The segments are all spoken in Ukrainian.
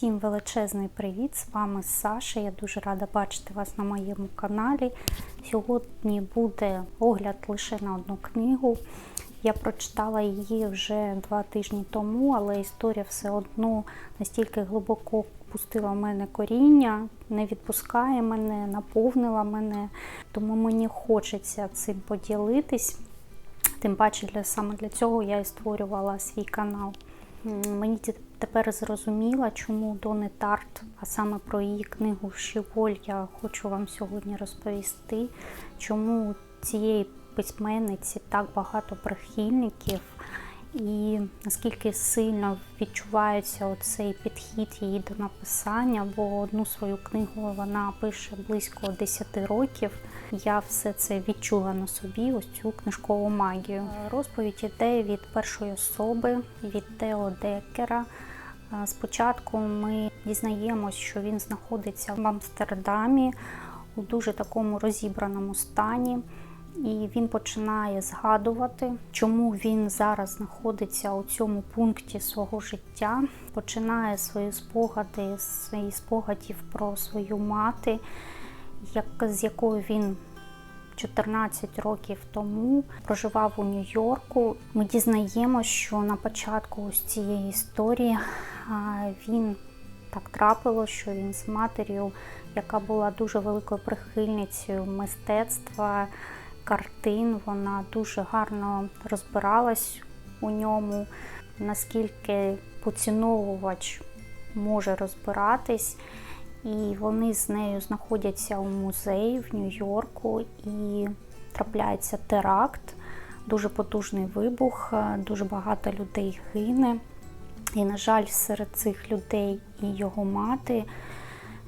Всім величезний привіт! З вами Саша. Я дуже рада бачити вас на моєму каналі. Сьогодні буде огляд лише на одну книгу. Я прочитала її вже два тижні тому, але історія все одно настільки глибоко пустила в мене коріння, не відпускає мене, наповнила мене. Тому мені хочеться цим поділитись. Тим паче, для саме для цього я і створювала свій канал. Мені тепер зрозуміла, чому Дони Тарт, а саме про її книгу Щеволь, я хочу вам сьогодні розповісти, чому цієї письменниці так багато прихильників, і наскільки сильно відчувається оцей підхід її до написання, бо одну свою книгу вона пише близько 10 років. Я все це відчула на собі, ось цю книжкову магію. Розповідь іде від першої особи, від Тео Деккера. Е, Спочатку ми дізнаємось, що він знаходиться в Амстердамі у дуже такому розібраному стані. І він починає згадувати, чому він зараз знаходиться у цьому пункті свого життя. Починає свої спогади, свої спогадів про свою мати, як, з якою він 14 років тому проживав у Нью-Йорку. Ми дізнаємося, що на початку ось цієї історії він так трапило, що він з матір'ю, яка була дуже великою прихильницею мистецтва, картин, вона дуже гарно розбиралась у ньому, наскільки поціновувач може розбиратись. І вони з нею знаходяться у музеї в Нью-Йорку і трапляється теракт, дуже потужний вибух, дуже багато людей гине. І, на жаль, серед цих людей і його мати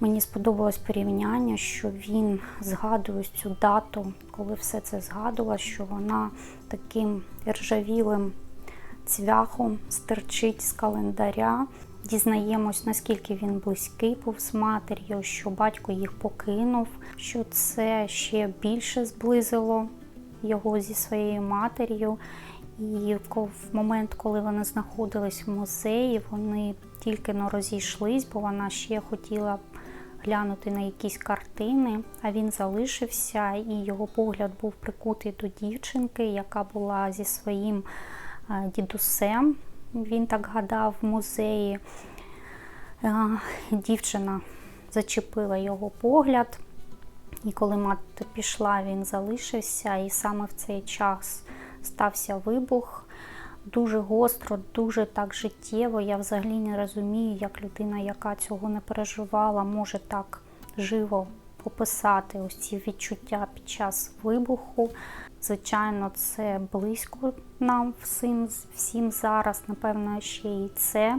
мені сподобалось порівняння, що він згадує цю дату, коли все це згадувала, що вона таким ржавілим цвяхом стирчить з календаря. Дізнаємось, наскільки він близький був з матір'ю, що батько їх покинув, що це ще більше зблизило його зі своєю матір'ю. І в момент, коли вони знаходились в музеї, вони тільки но розійшлись, бо вона ще хотіла глянути на якісь картини, а він залишився, і його погляд був прикутий до дівчинки, яка була зі своїм е, дідусем. Він так гадав в музеї. Е, Дівчина зачепила його погляд, і коли мати пішла, він залишився, і саме в цей час стався вибух. Дуже гостро, дуже так життєво. Я взагалі не розумію, як людина, яка цього не переживала, може так живо описати ось ці відчуття під час вибуху. Звичайно, це близько нам всім, всім зараз. Напевно, ще і це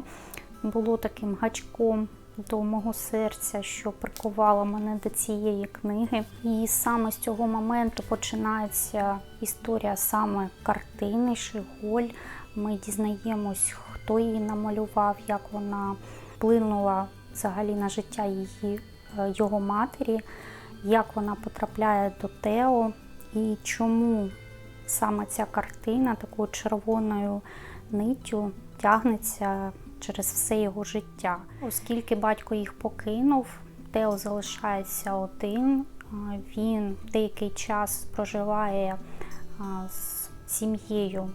було таким гачком до мого серця, що прикувало мене до цієї книги. І саме з цього моменту починається історія саме картини Шиголь. Ми дізнаємось, хто її намалював, як вона вплинула взагалі на життя її, е, його матері, як вона потрапляє до Тео і чому саме ця картина такою червоною ниттю тягнеться через все його життя. Оскільки батько їх покинув, Тео залишається один. Він деякий час проживає з сім'єю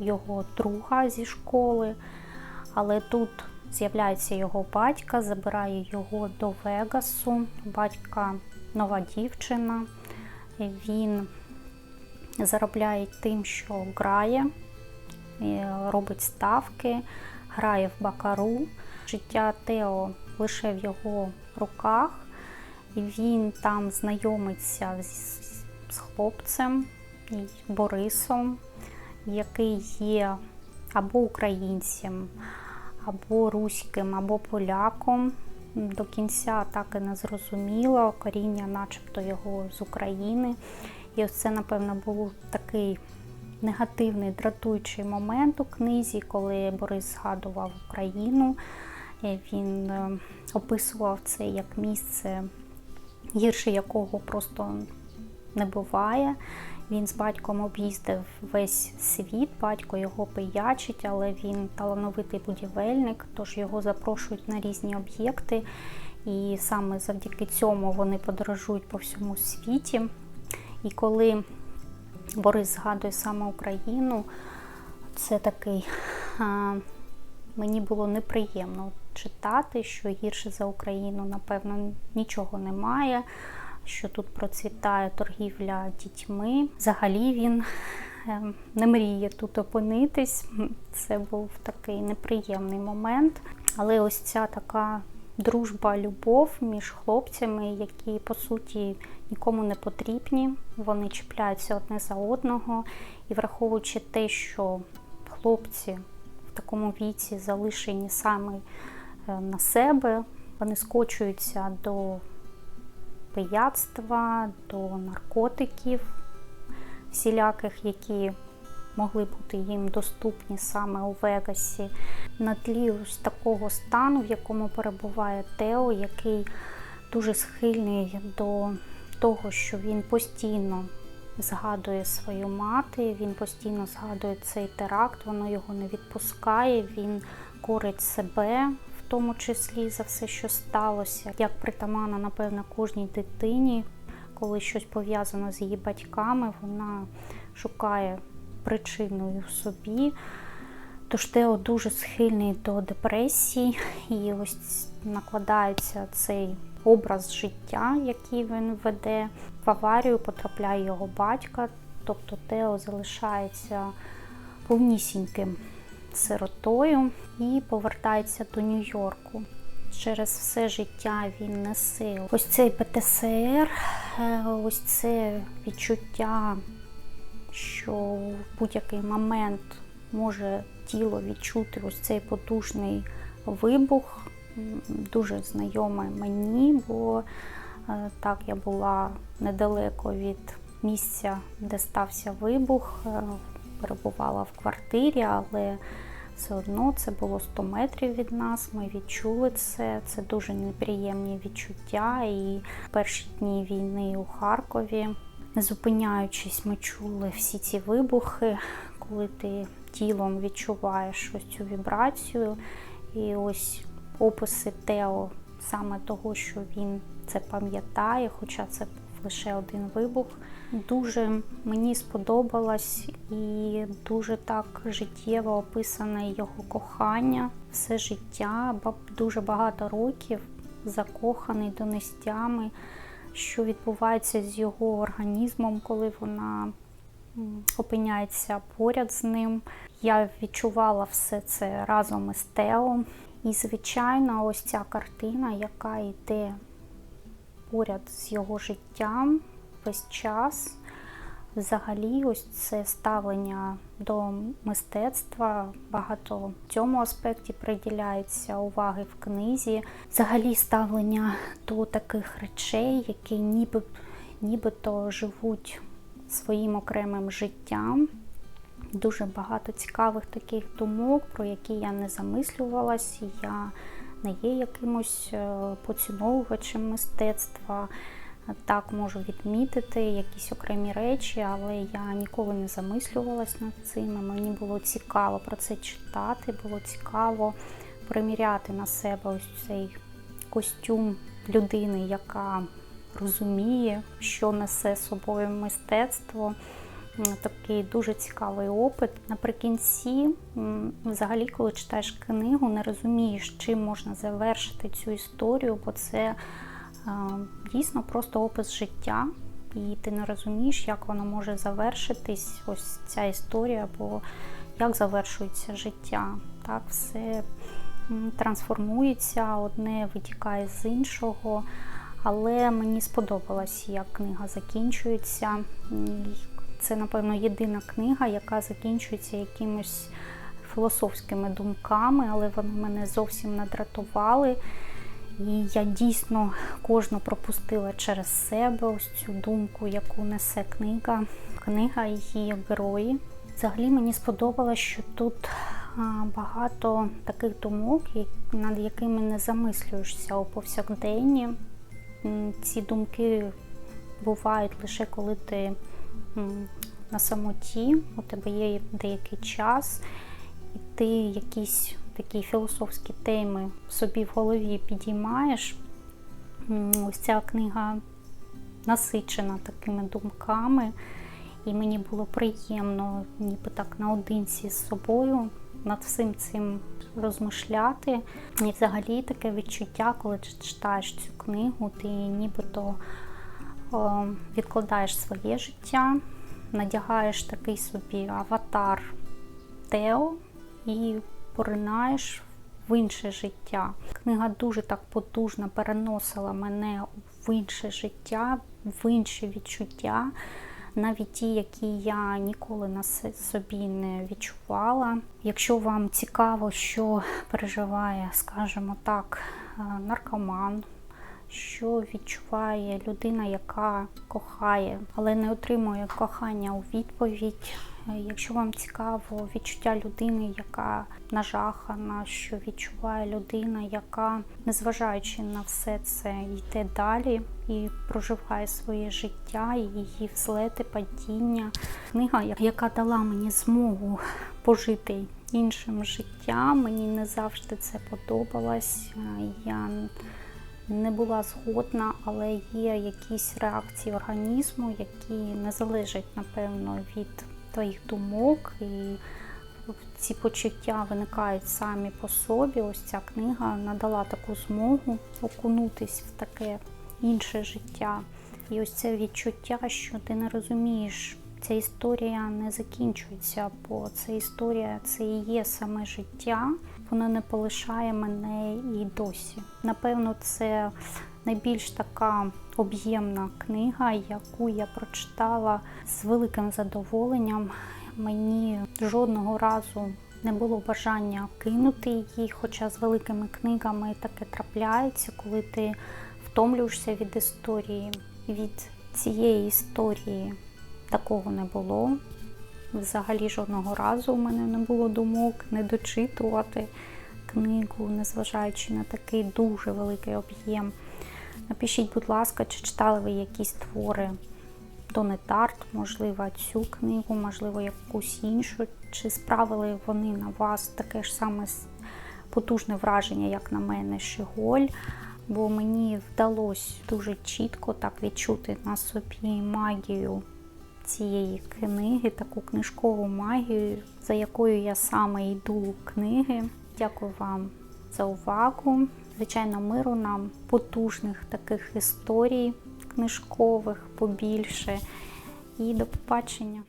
його друга зі школи, але тут з'являється його батька, забирає його до Вегасу. Батька нова дівчина. Він заробляє тим, що грає, робить ставки, грає в бакару. Життя Тео лише в його руках, і він там знайомиться з, з хлопцем і Борисом, який є або українцем, або руським, або поляком. До кінця так і не зрозуміло, коріння, начебто, його з України. І ось це, напевно, був такий негативний, дратуючий момент у книзі, коли Борис згадував Україну. Він е, описував це як місце, гірше якого просто не буває. Він з батьком об'їздив весь світ, батько його пиячить, але він талановитий будівельник, тож його запрошують на різні об'єкти. І саме завдяки цьому вони подорожують по всьому світі. І коли Борис згадує саме Україну, це такий а, мені було неприємно читати, що гірше за Україну, напевно, нічого немає, що тут процвітає торгівля дітьми. Взагалі він е, не мріє тут опинитись. Це був такий неприємний момент. Але ось ця така дружба, любов між хлопцями, які по суті нікому не потрібні. Вони чіпляються одне за одного. І враховуючи те, що хлопці в такому віці залишені саме на себе, вони скочуються до пияцтва, до наркотиків всіляких, які могли бути їм доступні саме у Вегасі. На тлі ось такого стану, в якому перебуває Тео, який дуже схильний до того, що він постійно згадує свою мати, він постійно згадує цей теракт, воно його не відпускає, він корить себе. В тому числі за все, що сталося, як притаманно, напевно, кожній дитині, коли щось пов'язано з її батьками, вона шукає причиною в собі. Тож Тео дуже схильний до депресії, і ось накладається цей образ життя, який він веде. В аварію потрапляє його батька, тобто Тео залишається повнісіньким сиротою і повертається до Нью-Йорку. Через все життя він несе ось цей ПТСР, е, ось це відчуття, що в будь-який момент може тіло відчути ось цей потужний вибух, дуже знайоме мені, бо е, так я була недалеко від місця, де стався вибух, е, перебувала в квартирі, але все одно це було 100 метрів від нас. Ми відчули це. Це дуже неприємні відчуття. І перші дні війни у Харкові, не зупиняючись, ми чули всі ці вибухи, коли ти тілом відчуваєш ось цю вібрацію. І ось описи Тео саме того, що він це пам'ятає, хоча це лише один вибух. Дуже мені сподобалось і дуже так життєво описане його кохання, все життя, дуже багато років закоханий до нестями, що відбувається з його організмом, коли вона опиняється поряд з ним. Я відчувала все це разом із Тео. І, звичайно, ось ця картина, яка йде поряд з його життям весь час. Взагалі, ось це ставлення до мистецтва. Багато в цьому аспекті приділяється уваги в книзі. Взагалі, ставлення до таких речей, які ніби, нібито живуть своїм окремим життям. Дуже багато цікавих таких думок, про які я не замислювалась. Я не є якимось е, поціновувачем мистецтва. Так можу відмітити якісь окремі речі, але я ніколи не замислювалась над цим. Мені було цікаво про це читати, було цікаво приміряти на себе ось цей костюм людини, яка розуміє, що несе собою мистецтво. Такий дуже цікавий опит. Наприкінці, взагалі, коли читаєш книгу, не розумієш, чим можна завершити цю історію, бо це дійсно просто опис життя, і ти не розумієш, як воно може завершитись, ось ця історія, бо як завершується життя. Так, все трансформується, одне витікає з іншого. Але мені сподобалось, як книга закінчується. Це, напевно, єдина книга, яка закінчується якимось філософськими думками, але вони мене зовсім не дратували. І я дійсно кожну пропустила через себе ось цю думку, яку несе книга, книга її герої. Взагалі мені сподобалось, що тут багато таких думок, над якими не замислюєшся у повсякденні. Ці думки бувають лише коли ти на самоті, у тебе є деякий час, і ти якісь такі філософські теми собі в голові підіймаєш. Ось ця книга насичена такими думками, і мені було приємно, ніби так наодинці з собою над всім цим розмишляти. І взагалі таке відчуття, коли ти читаєш цю книгу, ти нібито відкладаєш своє життя, надягаєш такий собі аватар Тео і поринаєш в інше життя. Книга дуже так потужно переносила мене в інше життя, в інші відчуття, навіть ті, які я ніколи на собі не відчувала. Якщо вам цікаво, що переживає, скажімо так, е, наркоман, що відчуває людина, яка кохає, але не отримує кохання у відповідь. Е, Якщо вам цікаво відчуття людини, яка нажахана, що відчуває людина, яка, незважаючи на все це, йде далі і проживає своє життя, і її взлети, падіння. Книга, яка дала мені змогу пожити іншим життям. Мені не завжди це подобалось. Е, Я не була згодна, але є якісь реакції організму, які не залежать, напевно, від твоїх думок. І ці почуття виникають самі по собі. Ось ця книга надала таку змогу окунутись в таке інше життя. І ось це відчуття, що ти не розумієш, ця історія не закінчується, бо ця історія це і є саме життя. Воно не полишає мене і досі. Напевно, це найбільш така об'ємна книга, яку я прочитала з великим задоволенням. Мені жодного разу не було бажання кинути її, хоча з великими книгами таке трапляється, коли ти втомлюєшся від історії. Від цієї історії такого не було. Взагалі жодного разу у мене не було думок не дочитувати книгу, незважаючи на такий дуже великий об'єм. Напишіть, будь ласка, чи читали ви якісь твори Дони Тарт, можливо, цю книгу, можливо, якусь іншу, чи справили вони на вас таке ж саме потужне враження, як на мене, Шиголь. Бо мені вдалося дуже чітко так відчути на собі магію цієї книги, таку книжкову магію, за якою я саме йду книги. Дякую вам за увагу. Звичайно, миру нам потужних таких історій книжкових побільше. І до побачення.